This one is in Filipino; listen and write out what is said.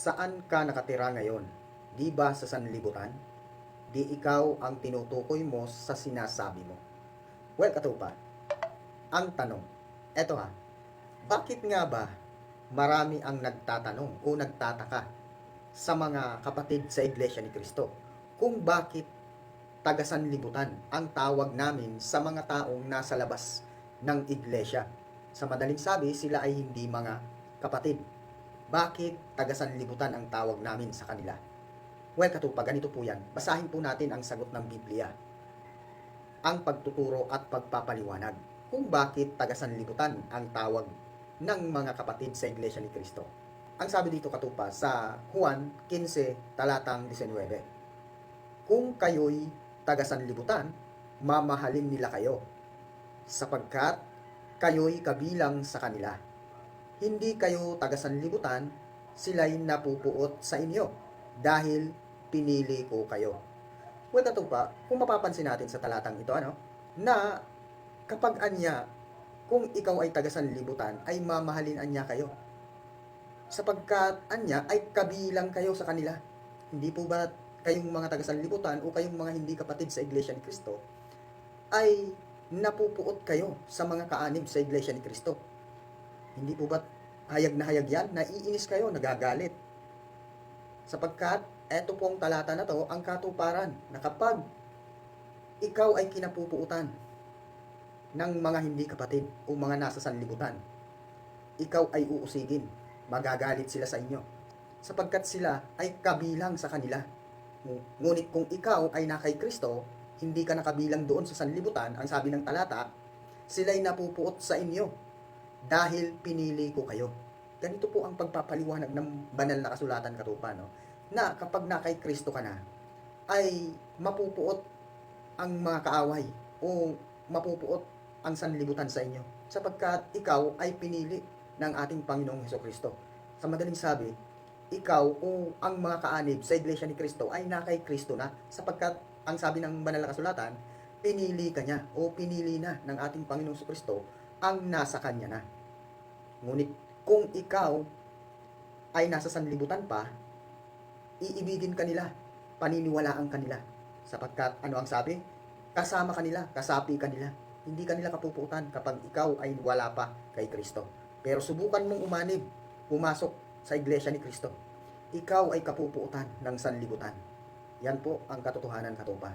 Saan ka nakatira ngayon? Di ba sa sanlibutan? Di ikaw ang tinutukoy mo sa sinasabi mo. Well, katupa, ang tanong, eto ha, bakit nga ba marami ang nagtatanong o nagtataka sa mga kapatid sa Iglesia ni Kristo kung bakit taga sanlibutan ang tawag namin sa mga taong nasa labas ng iglesia. Sa madaling sabi, sila ay hindi mga kapatid. Bakit taga sanlibutan ang tawag namin sa kanila? Well, katupa, ganito po yan. Basahin po natin ang sagot ng Biblia. Ang pagtuturo at pagpapaliwanag kung bakit taga sanlibutan ang tawag ng mga kapatid sa Iglesia ni Kristo. Ang sabi dito katupa sa Juan 15 talatang 19. Kung kayo'y taga sanlibutan, mamahalin nila kayo sapagkat kayo'y kabilang sa kanila. Hindi kayo taga sanlibutan, sila'y napupuot sa inyo dahil pinili ko kayo. Well, ito pa, kung mapapansin natin sa talatang ito, ano, na kapag anya, kung ikaw ay taga sanlibutan, ay mamahalin anya kayo. Sapagkat anya ay kabilang kayo sa kanila. Hindi po ba kayong mga taga sanlibutan o kayong mga hindi kapatid sa Iglesia ni Kristo ay napupuot kayo sa mga kaanib sa Iglesia ni Kristo. Hindi po ba hayag na hayag yan? Naiinis kayo, nagagalit. Sapagkat, eto pong talata na to, ang katuparan na kapag ikaw ay kinapupuutan ng mga hindi kapatid o mga nasa sanlibutan, ikaw ay uusigin, magagalit sila sa inyo. Sapagkat sila ay kabilang sa kanila. Ngunit kung ikaw ay nakay Kristo, hindi ka nakabilang doon sa sanlibutan, ang sabi ng talata, sila'y napupuot sa inyo dahil pinili ko kayo. Ganito po ang pagpapaliwanag ng banal na kasulatan katupa, no? Na kapag nakay Kristo ka na, ay mapupuot ang mga kaaway o mapupuot ang sanlibutan sa inyo sapagkat ikaw ay pinili ng ating Panginoong Heso Kristo. Sa madaling sabi, ikaw o ang mga kaanib sa Iglesia ni Kristo ay nakay Kristo na sapagkat ang sabi ng banal na kasulatan, pinili ka niya o pinili na ng ating Panginoong Kristo ang nasa kanya na. Ngunit kung ikaw ay nasa sanlibutan pa, iibigin kanila, paniniwalaan kanila. Sapagkat ano ang sabi? Kasama kanila, kasapi kanila. Hindi kanila kapuputan kapag ikaw ay wala pa kay Kristo. Pero subukan mong umanib, pumasok sa iglesia ni Kristo. Ikaw ay kapupuutan ng sanlibutan. Yan po ang katotohanan katupa.